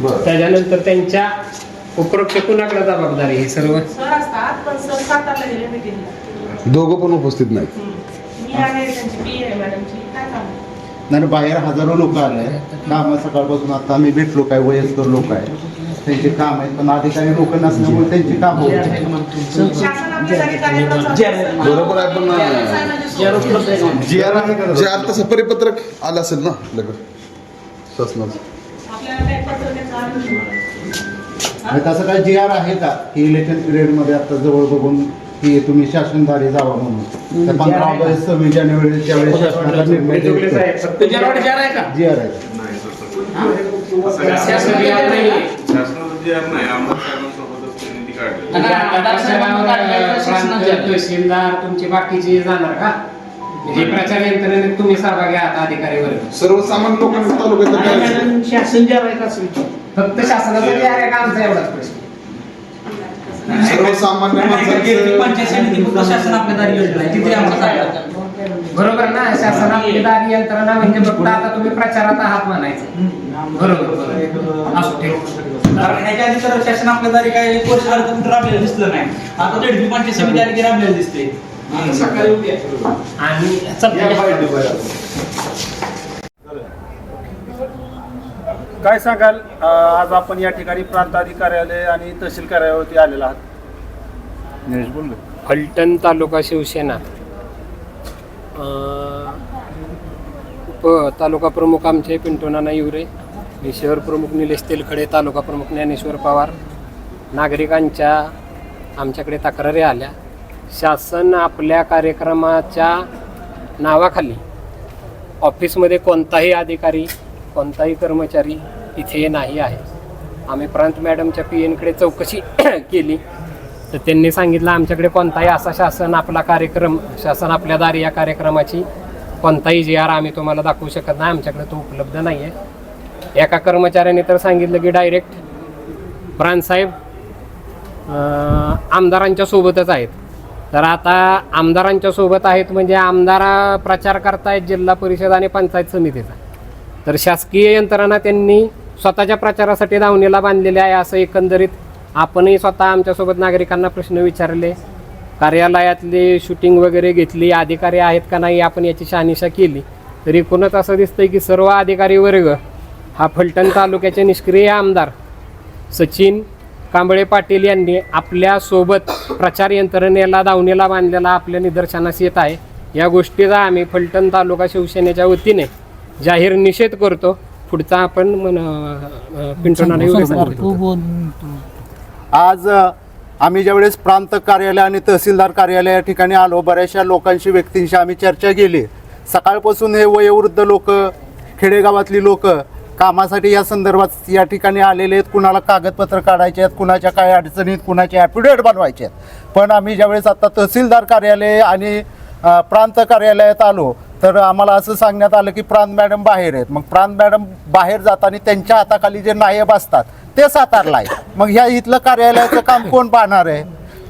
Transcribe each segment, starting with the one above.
बरं. त्याच्यानंतर त्यांच्या उपरोक्त कुणाकडे जबाबदारी हे सर्व सर असतात पण सर सातारला गेले मिटिंगला दोघं पण उपस्थित नाहीत मी आहे त्यांची पी आहे मॅडमची काय काम नाही बाहेर हजारो लोक आले काम सकाळपासून आता आम्ही भेटलो काय वयस्कर लोक आहे त्यांचे काम आहेत पण अधिकारी लोक नसल्यामुळे त्यांची काम. शासन आपल्यासाठी कार्यक्रम चालू असतात. बरोबर आहे पण जी आर जी आर तसं परिपत्रक आलं असेल ना लगेच शासनाचं आपल्याला काही पत्रकाचं आलं नाही. आणि तसं काय जी आर आहे का? की इलेक्शन पिरियडमध्ये आता जवळ बघून की तुम्ही शासनधारी जावा म्हणून. तर पंधरा ऑगस्ट सव्वीस जानेवारी शासनाचा निर्णय फक्त जी आर आहे. शासनाचं जे आहे नाही आमदार साहेबांसोबतच त्यांनी ती काढली आणि आमदार साहेबांना काढलेलं शासनाचं प्रांत, तहसीलदार तुमचे बाकीचे जाणार का? म्हणजे प्रचार यंत्रणेत तुम्ही सहभागी आहात अधिकारी वर्ग सर्वसामान्य लोकांना तालुक्यात काय? मॅडम शासन जे आहे का असं विचार फक्त शासनाचा जे आहे का आमचा एवढाच प्रश्न. सर्वसामान्य पंचायत माणसांचं समिती फक्त शासन आपल्या दारी योजना तिथे. बरोबर ना शासन आपली दारी यंत्रणा म्हणजे फक्त आता तुम्ही प्रचारात आहात म्हणायचं. बरोबर बरोबर. असू ठीक कारण ह्याच्या आधी तर शासन आपल्या दारी काय एक वर्ष झालं तर कुठं राबलेलं दिसलं नाही. आता पंचायत समिती आली की राबलेलं दिसते सकाळी उद्या आणि चल- काय सांगाल? अ, आज आपण या ठिकाणी प्रांत अधिकार्यालय आणि तहसील कार्यालयावरती आलेला आहात. निलेश बोललो. फलटण तालुका शिवसेना. अं, उप तालुका प्रमुख आमचे पिंटू नाना युरे मी शहर प्रमुख निलेश तेलखडे तालुका प्रमुख ज्ञानेश्वर पवार नागरिकांच्या आमच्याकडे तक्रारी आल्या. शासन आपल्या कार्यक्रमाच्या नावाखाली ऑफिसमध्ये कोणताही अधिकारी कोणताही कर्मचारी इथे नाही आहे. आम्ही प्रांत मॅडमच्या पी एनकडे चौकशी केली. तर त्यांनी सांगितलं आमच्याकडे कोणताही असा शासन आपला कार्यक्रम शासन आपल्या दारी या कार्यक्रमाची कोणताही जी आर आम्ही तुम्हाला दाखवू शकत नाही. आमच्याकडे तो उपलब्ध नाही आहे एका कर्मचाऱ्याने तर सांगितलं की डायरेक्ट प्रांतसाहेब आमदारांच्या सोबतच आहेत. तर आता आमदारांच्या सोबत आहेत म्हणजे आमदार प्रचार करतायत जिल्हा परिषद आणि पंचायत समितीचा. तर शासकीय यंत्रणा त्यांनी स्वतःच्या प्रचारासाठी दावणीला बांधलेले आहे असं एकंदरीत आपणही स्वतः आमच्यासोबत नागरिकांना प्रश्न विचारले. कार्यालयातले शूटिंग वगैरे घेतली. अधिकारी आहेत का नाही आपण याची शहानिशा केली. तर एकूणच असं दिसतंय की सर्व अधिकारी वर्ग हा फलटण तालुक्याचे निष्क्रिय आमदार सचिन कांबळे पाटील यांनी आपल्यासोबत प्रचार यंत्रणेला दावणीला बांधलेला आपल्या निदर्शनास येत आहे. या गोष्टीचा आम्ही फलटण तालुका शिवसेनेच्या वतीने जाहीर निषेध करतो. पुढचा आपण. आज आम्ही ज्यावेळेस प्रांत कार्यालय आणि तहसीलदार कार्यालय या ठिकाणी आलो बऱ्याचशा लोकांशी व्यक्तींशी आम्ही चर्चा केली. सकाळपासून हे वयोवृद्ध लोक खेडेगावातली लोक कामासाठी या संदर्भात या ठिकाणी आलेले आहेत. कुणाला कागदपत्र काढायचे आहेत कुणाच्या काय अडचणीत कुणाचे ॲफिडेविट बनवायचे आहेत. पण आम्ही ज्यावेळेस आता तहसीलदार कार्यालय आणि प्रांत कार्यालयात आलो तर आम्हाला असं सांगण्यात आलं की प्रांत मॅडम बाहेर आहेत. मग प्रांत मॅडम बाहेर जाताना त्यांच्या हाताखाली जे नायब असतात ते सातारला आहे मग ह्या इथलं कार्यालयाचं काम कोण पाहणार आहे?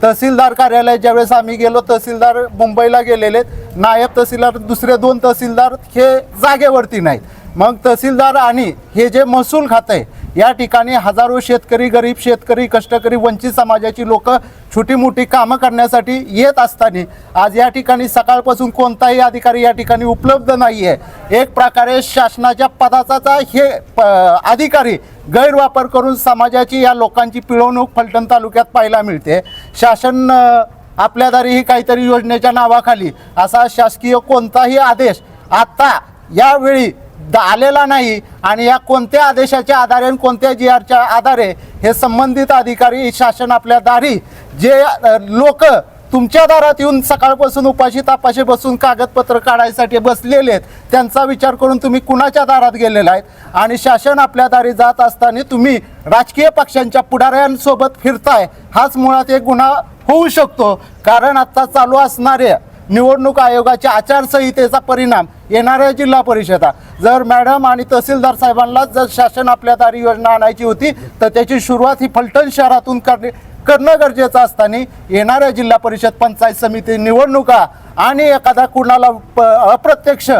तहसीलदार कार्यालय ज्यावेळेस आम्ही गेलो तहसीलदार मुंबईला गेलेले नायब तहसीलदार दुसरे दोन तहसीलदार हे जागेवरती नाहीत. मग तहसीलदार आणि हे जे महसूल खातं आहे या ठिकाणी हजारो शेतकरी गरीब शेतकरी कष्टकरी वंचित समाजाची लोक छोटी मोठी कामं करण्यासाठी येत असताना आज या ठिकाणी सकाळपासून कोणताही अधिकारी या ठिकाणी उपलब्ध नाही आहे एक प्रकारे शासनाच्या पदाचा हे प अधिकारी गैरवापर करून समाजाची या लोकांची पिळवणूक फलटण तालुक्यात पाहायला मिळते. शासन आपल्यादारी आपल्या दारी ही काहीतरी योजनेच्या नावाखाली असा शासकीय कोणताही आदेश आत्ता यावेळी आलेला नाही आणि या कोणत्या आदेशाच्या आधारे आणि कोणत्या जी आरच्या आधारे हे संबंधित अधिकारी शासन आपल्या दारी जे लोक तुमच्या दारात येऊन सकाळपासून उपाशी तापाशी बसून कागदपत्र काढायसाठी बसलेले आहेत त्यांचा विचार करून तुम्ही कुणाच्या दारात गेलेला आहेत? आणि शासन आपल्या दारी जात असताना तुम्ही राजकीय पक्षांच्या पुढाऱ्यांसोबत फिरताय हाच मुळात एक गुन्हा होऊ शकतो. कारण आत्ता चालू असणाऱ्या निवडणूक आयोगाच्या आचारसंहितेचा परिणाम येणाऱ्या जिल्हा परिषदा. जर मॅडम आणि तहसीलदार साहेबांना जर शासन आपल्या दारी योजना आणायची होती तर त्याची सुरुवात ही फलटण शहरातून करणे करणं गरजेचं असताना येणाऱ्या जिल्हा परिषद पंचायत समिती निवडणुका आणि एखादा कुणाला प- अप्रत्यक्ष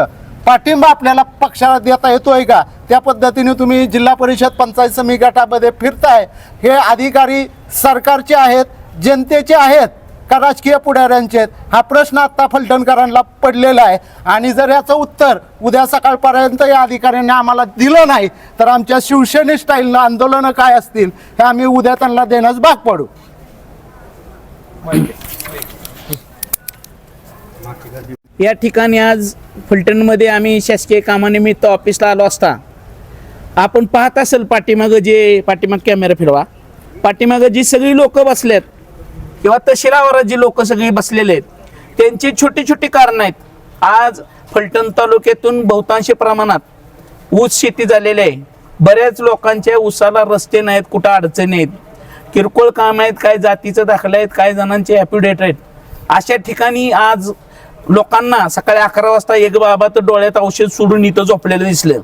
पाठिंबा आपल्याला पक्षाला देता येतोय का? त्या पद्धतीने तुम्ही जिल्हा परिषद पंचायत समिती गटामध्ये फिरताय. हे अधिकारी सरकारचे आहेत जनतेचे आहेत. का राजकीय पुढाऱ्यांचे आहेत? हा प्रश्न आत्ता फलटणकरांना पडलेला आहे. आणि जर याचं उत्तर उद्या सकाळपर्यंत या अधिकाऱ्यांनी आम्हाला दिलं नाही तर आमच्या शिवसेने स्टाईलनं आंदोलनं काय असतील हे आम्ही उद्या त्यांना देण्यास भाग पडू. या ठिकाणी आज फलटणमध्ये आम्ही शासकीय कामानिमित्त ऑफिसला आलो असता. आपण पाहत असेल पाठीमागं जे पाठीमाग कॅमेरा फिरवा. पाठीमागं जी सगळी लोक बसलेत किंवा तशिरावर जी लोक सगळी बसलेले आहेत त्यांची छोटी छोटी कारणं आहेत. आज फलटण तालुक्यातून बहुतांशी प्रमाणात ऊस शेती झालेली आहे. बऱ्याच लोकांच्या ऊसाला रस्ते नाहीत कुठं अडचणी आहेत. किरकोळ काम आहेत काय जातीचं दाखले आहेत काय जणांचे ॲप्युडेट आहेत. अशा ठिकाणी आज लोकांना सकाळी अकरा वाजता एक बाबा तर डोळ्यात औषध सोडून इथं झोपलेलं दिसलं.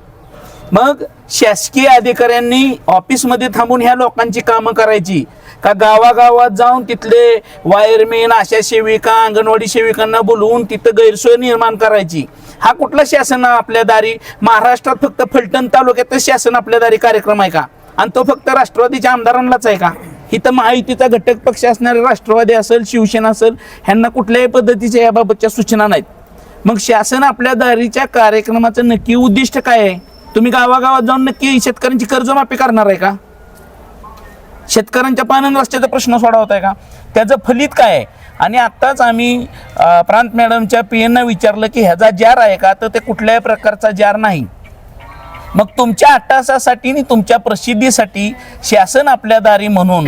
मग शासकीय अधिकाऱ्यांनी ऑफिसमध्ये थांबून ह्या लोकांची कामं करायची. का गावागावात जाऊन तिथले वायरमेन आशा सेविका अंगणवाडी सेविकांना बोलवून तिथं गैरसोय निर्माण करायची. हा कुठला शासन आपल्या दारी? महाराष्ट्रात फक्त फलटण तालुक्यातच शासन आपल्या दारी कार्यक्रम आहे का? आणि तो फक्त राष्ट्रवादीच्या आमदारांनाच आहे का? इथं महायुतीचा घटक पक्ष असणारे राष्ट्रवादी असेल शिवसेना असेल ह्यांना कुठल्याही पद्धतीच्या याबाबतच्या सूचना नाहीत. मग शासन आपल्या दारीच्या कार्यक्रमाचं नक्की उद्दिष्ट काय आहे? तुम्ही गावागावात जाऊन नक्की शेतकऱ्यांची कर्जमाफी करणार आहे का? शेतकऱ्यांच्या पालन रस्त्याचा प्रश्न सोडवत आहे का? त्याचं फलित काय आहे? आणि आत्ताच आम्ही प्रांत मॅडमच्या पी एनना विचारलं की ह्याचा जार आहे का? तर ते कुठल्याही प्रकारचा जार नाही. मग तुमच्या अट्टासासाठी आणि तुमच्या प्रसिद्धीसाठी शासन आपल्या दारी म्हणून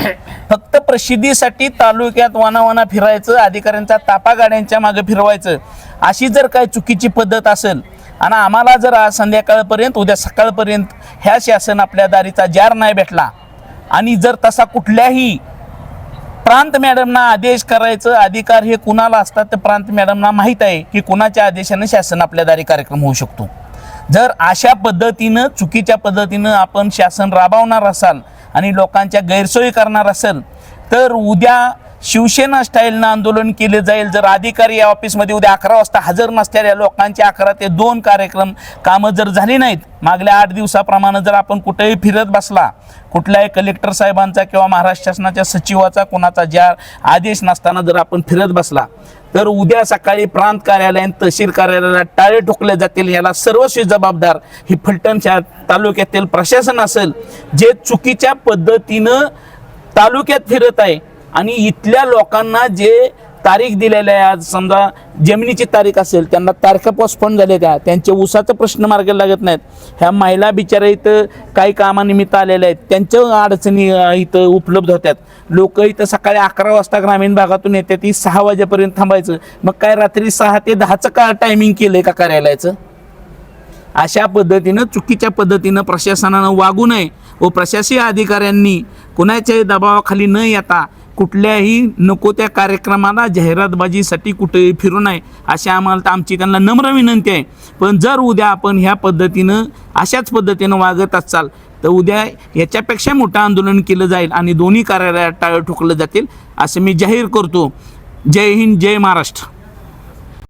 फक्त प्रसिद्धीसाठी तालुक्यात वानावाना फिरायचं अधिकाऱ्यांचा तापा गाड्यांच्या मागे फिरवायचं अशी जर काय चुकीची पद्धत असेल आणि आम्हाला जर आज संध्याकाळपर्यंत उद्या सकाळपर्यंत ह्या शासन आपल्या दारीचा जार नाही भेटला आणि जर तसा कुठल्याही प्रांत मॅडमना आदेश करायचं अधिकार हे कुणाला असतात तर प्रांत मॅडमना माहीत आहे की कुणाच्या आदेशाने शासन आपल्या दारी कार्यक्रम होऊ शकतो. जर अशा पद्धतीनं चुकीच्या पद्धतीनं आपण शासन राबवणार असाल आणि लोकांच्या गैरसोयी करणार असेल तर उद्या शिवसेना स्टाईलनं आंदोलन केले जाईल. जर अधिकारी या ऑफिसमध्ये उद्या अकरा वाजता हजर नसलेल्या लोकांचे अकरा ते दोन कार्यक्रम कामं जर झाली नाहीत मागल्या आठ दिवसाप्रमाणे जर आपण कुठेही फिरत बसला कुठल्याही कलेक्टर साहेबांचा किंवा महाराष्ट्र शासनाच्या सचिवाचा कोणाचा ज्या आदेश नसताना जर आपण फिरत बसला तर उद्या सकाळी प्रांत कार्यालय तहसील कार्यालयाला टाळे ठोकले जातील. याला सर्वस्वी जबाबदार ही फलटणच्या तालुक्यातील प्रशासन असेल जे चुकीच्या पद्धतीनं तालुक्यात फिरत आहे. आणि इथल्या लोकांना जे तारीख दिलेल्या आहे आज समजा जमिनीची तारीख असेल त्यांना तारखा पोस्टपोन झाल्या त्या त्यांच्या उसाचं प्रश्न मार्गाला लागत नाहीत. ह्या महिला बिचाऱ्या इथं काही कामानिमित्त आलेल्या आहेत. त्यांच्या अडचणी इथं उपलब्ध होत्यात. लोक इथं सकाळी अकरा वाजता ग्रामीण भागातून येतात ती सहा वाजेपर्यंत थांबायचं. मग काय रात्री सहा ते दहाचं का टायमिंग केलं आहे का कार्यालयाचं? अशा पद्धतीनं चुकीच्या पद्धतीनं प्रशासनानं वागू नये व प्रशासकीय अधिकाऱ्यांनी कुणाच्याही दबावाखाली न येता कुठल्याही नको त्या कार्यक्रमाला जाहिरातबाजीसाठी कुठेही फिरू नये अशी आम्हाला तर आमची त्यांना नम्र विनंती आहे. पण जर उद्या आपण ह्या पद्धतीनं अशाच पद्धतीनं वागत असाल तर उद्या याच्यापेक्षा मोठं आंदोलन केलं जाईल आणि दोन्ही कार्यालयात टाळं ठोकलं जातील असं मी जाहीर करतो. जय हिंद जय महाराष्ट्र.